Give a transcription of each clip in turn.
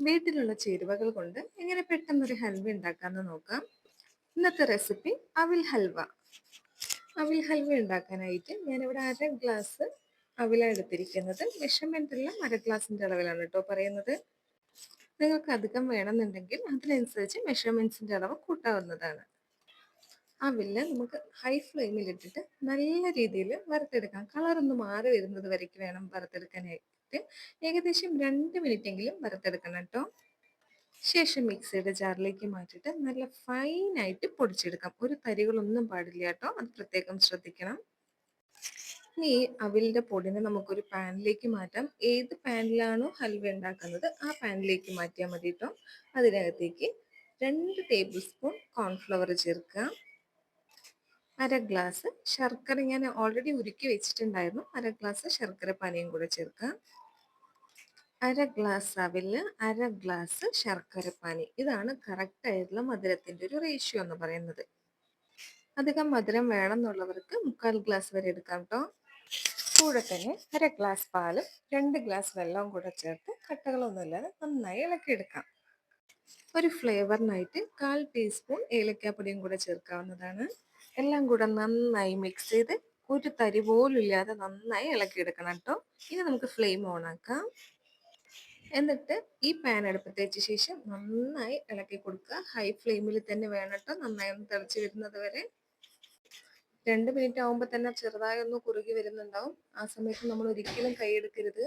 വീട്ടിലുള്ള ചേരുവകൾ കൊണ്ട് എങ്ങനെ പെട്ടെന്നൊരു ഹൽവ ഉണ്ടാക്കാമെന്ന് നോക്കാം. ഇന്നത്തെ റെസിപ്പി അവിൽ ഹൽവ. അവിൽ ഹൽവ ഉണ്ടാക്കാനായിട്ട് ഞാനിവിടെ അര ഗ്ലാസ് അവില എടുത്തിരിക്കുന്നത്. മെഷർമെന്റ് എല്ലാം അര ഗ്ലാസിന്റെ അളവിലാണ് കേട്ടോ പറയുന്നത്. നിങ്ങൾക്ക് അധികം വേണമെന്നുണ്ടെങ്കിൽ അതിനനുസരിച്ച് മെഷർമെന്റ്സിന്റെ അളവ് കൂട്ടാവുന്നതാണ്. അവിൽ നമുക്ക് ഹൈ ഫ്ലെയിമിൽ ഇട്ടിട്ട് നല്ല രീതിയിൽ വറുത്തെടുക്കാം. കളറൊന്ന് മാറി വരുന്നത് വരയ്ക്ക് വേണം വറുത്തെടുക്കാനായിട്ട്. ഏകദേശം രണ്ട് മിനിറ്റെങ്കിലും വറുത്തെടുക്കണം കേട്ടോ. ശേഷം മിക്സിയുടെ ജാറിലേക്ക് മാറ്റിയിട്ട് നല്ല ഫൈനായിട്ട് പൊടിച്ചെടുക്കാം. ഒരു തരികളൊന്നും പാടില്ല കേട്ടോ. അത് പ്രത്യേകം ശ്രദ്ധിക്കണം. ഇനി ഈ അവിലിന്റെ പൊടിനെ നമുക്കൊരു പാനിലേക്ക് മാറ്റാം. ഏത് പാനിലാണോ ഹൽവ ഉണ്ടാക്കുന്നത് ആ പാനിലേക്ക് മാറ്റിയാൽ മതി കേട്ടോ. അതിനകത്തേക്ക് രണ്ട് ടേബിൾ സ്പൂൺ കോൺഫ്ലവർ ചേർക്കുക. അര ഗ്ലാസ് ശർക്കര ഞാൻ ഓൾറെഡി ഉരുക്കി വെച്ചിട്ടുണ്ടായിരുന്നു. അര ഗ്ലാസ് ശർക്കര പാനിയും കൂടെ ചേർക്കാം അര ഗ്ലാസ് അവിൽ അര ഗ്ലാസ് ശർക്കര പാനി. ഇതാണ് കറക്റ്റ് ആയിട്ടുള്ള മധുരത്തിന്റെ ഒരു റേഷ്യോ എന്ന് പറയുന്നത്. അധികം മധുരം വേണം എന്നുള്ളവർക്ക് മുക്കാൽ ഗ്ലാസ് വരെ എടുക്കാം കേട്ടോ കൂടെ തന്നെ അര ഗ്ലാസ് പാലും രണ്ട് ഗ്ലാസ് വെള്ളവും കൂടെ ചേർത്ത് കട്ടകളൊന്നുമില്ലാതെ നന്നായി ഇളക്കിയെടുക്കാം ഒരു ഫ്ലേവറിനായിട്ട് കാൽ ടീസ്പൂൺ ഏലക്കാപ്പൊടിയും കൂടെ ചേർക്കാവുന്നതാണ്. എല്ലാം കൂടെ നന്നായി മിക്സ് ചെയ്ത് ഒരു തരി പോലും ഇല്ലാതെ നന്നായി ഇളക്കിയെടുക്കണം കേട്ടോ. ഇനി നമുക്ക് ഫ്ലെയിം ഓൺ ആക്കാം. എന്നിട്ട് ഈ പാൻ അടുപ്പത്ത് വെച്ച ശേഷം നന്നായി ഇളക്കി കൊടുക്കുക. ഹൈ ഫ്ലെയിമിൽ തന്നെ വേണം കേട്ടോ. നന്നായി ഒന്ന് തിളച്ച് വരുന്നത് വരെ. രണ്ട് മിനിറ്റ് ആകുമ്പോൾ തന്നെ ചെറുതായി ഒന്ന് കുറുകി വരുന്നുണ്ടാവും. ആ സമയത്ത് നമ്മൾ ഒരിക്കലും കൈയെടുക്കരുത്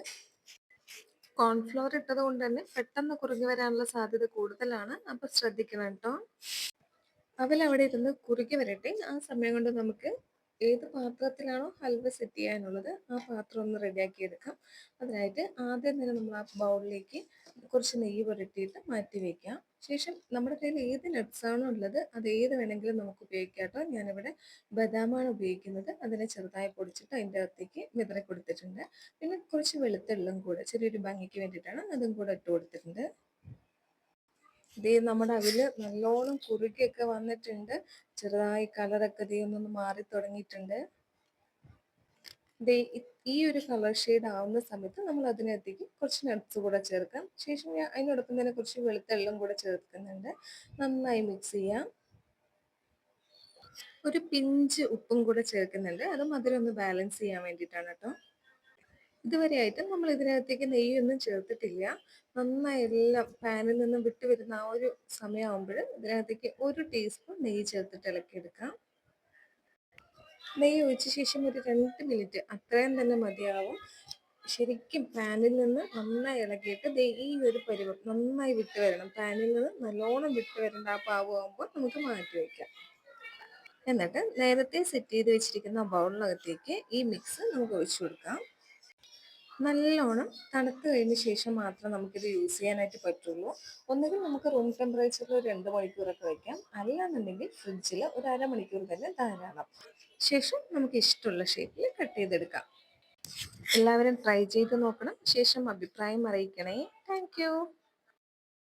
കോൺഫ്ലോർ ഇട്ടത് കൊണ്ട് തന്നെ പെട്ടെന്ന് കുറുകി വരാനുള്ള സാധ്യത കൂടുതലാണ്. അപ്പോൾ ശ്രദ്ധിക്കണം കേട്ടോ. അവലവിടെ ഇരുന്ന് കുറുകി വരട്ടെ. ആ സമയം കൊണ്ട് നമുക്ക് ഏത് പാത്രത്തിലാണോ ഹൽവ സെറ്റ് ചെയ്യാനുള്ളത് ആ പാത്രം ഒന്ന് റെഡിയാക്കി എടുക്കാം. അതിനായിട്ട് ആദ്യം തന്നെ നമ്മൾ ആ ബൗളിലേക്ക് കുറച്ച് നെയ്യ് പുരട്ടിയിട്ട് മാറ്റി വയ്ക്കാം ശേഷം നമ്മുടെ കയ്യിൽ ഏത് നട്ട്സാണോ ഉള്ളത് അത് ഏത് വേണമെങ്കിലും നമുക്ക് ഉപയോഗിക്കാം കേട്ടോ. ഞാനിവിടെ ബദാമാണ് ഉപയോഗിക്കുന്നത്. അതിനെ ചെറുതായി പൊടിച്ചിട്ട് അതിന്റെ അകത്തേക്ക് വിതറി കൊടുത്തിട്ടുണ്ട്. പിന്നെ കുറച്ച് വെളുത്തുള്ളും കൂടെ ചെറിയൊരു ഭംഗിക്ക് വേണ്ടിയിട്ടാണ് അതും കൂടെ ഇട്ട് കൊടുത്തിട്ടുണ്ട്. ദേ നമ്മുടെ അവിൽ നല്ലോണം കുറുകിയൊക്കെ വന്നിട്ടുണ്ട്. ചെറുതായി കളറൊക്കെ ദേ ഒന്നൊന്ന് മാറി തുടങ്ങിയിട്ടുണ്ട്. ദേ ഈ ഒരു കളർ ഷെയ്ഡ് ആവുന്ന സമയത്ത് നമ്മൾ അതിനകത്തേക്ക് കുറച്ച് നട്ട്സ് കൂടെ ചേർക്കാം. ശേഷം ഞാൻ അതിനോടൊപ്പം തന്നെ കുറച്ച് വെളുത്തെള്ളം കൂടെ ചേർക്കുന്നുണ്ട്. നന്നായി മിക്സ് ചെയ്യാം. ഒരു പിഞ്ച് ഉപ്പും കൂടെ ചേർക്കുന്നുണ്ട്. അത് മധുരം ഒന്ന് ബാലൻസ് ചെയ്യാൻ വേണ്ടിയിട്ടാണ് കേട്ടോ. ഇതുവരെയായിട്ട് നമ്മൾ ഇതിനകത്തേക്ക് നെയ്യൊന്നും ചേർത്തിട്ടില്ല. നന്നായി എല്ലാം പാനിൽ നിന്നും വിട്ടു വരുന്ന ആ ഒരു സമയമാകുമ്പോൾ ഇതിനകത്തേക്ക് ഒരു ടീസ്പൂൺ നെയ്യ് ചേർത്തിട്ട് ഇളക്കിയെടുക്കാം. നെയ്യ് ഒഴിച്ച ശേഷം ഒരു രണ്ട് മിനിറ്റ് അത്രയും തന്നെ മതിയാവും. ശരിക്കും പാനിൽ നിന്ന് നന്നായി ഇളക്കിയിട്ട് ഈ ഒരു പരുവം നന്നായി വിട്ടു വരണം. പാനിൽ നിന്ന് നല്ലോണം വിട്ട് വരേണ്ട ആ പാവുമാകുമ്പോൾ നമുക്ക് മാറ്റി വയ്ക്കാം എന്നിട്ട് നേരത്തെ സെറ്റ് ചെയ്ത് വെച്ചിരിക്കുന്ന ബൗളിനകത്തേക്ക് ഈ മിക്സ് നമുക്ക് ഒഴിച്ചു കൊടുക്കാം. നല്ലോണം തണുത്ത് കഴിഞ്ഞ ശേഷം മാത്രം നമുക്കിത് യൂസ് ചെയ്യാനായിട്ട് പറ്റുള്ളൂ. ഒന്നുകിൽ നമുക്ക് റൂം ടെമ്പറേച്ചറിൽ രണ്ട് മണിക്കൂറൊക്കെ വയ്ക്കാം അല്ലാന്നുണ്ടെങ്കിൽ ഫ്രിഡ്ജിൽ ഒരു അരമണിക്കൂർ തന്നെ ധാരാളം. ശേഷം നമുക്ക് ഇഷ്ടമുള്ള ഷേപ്പിൽ കട്ട് ചെയ്തെടുക്കാം. എല്ലാവരും ട്രൈ ചെയ്ത് നോക്കണം. ശേഷം അഭിപ്രായം അറിയിക്കണേ. താങ്ക്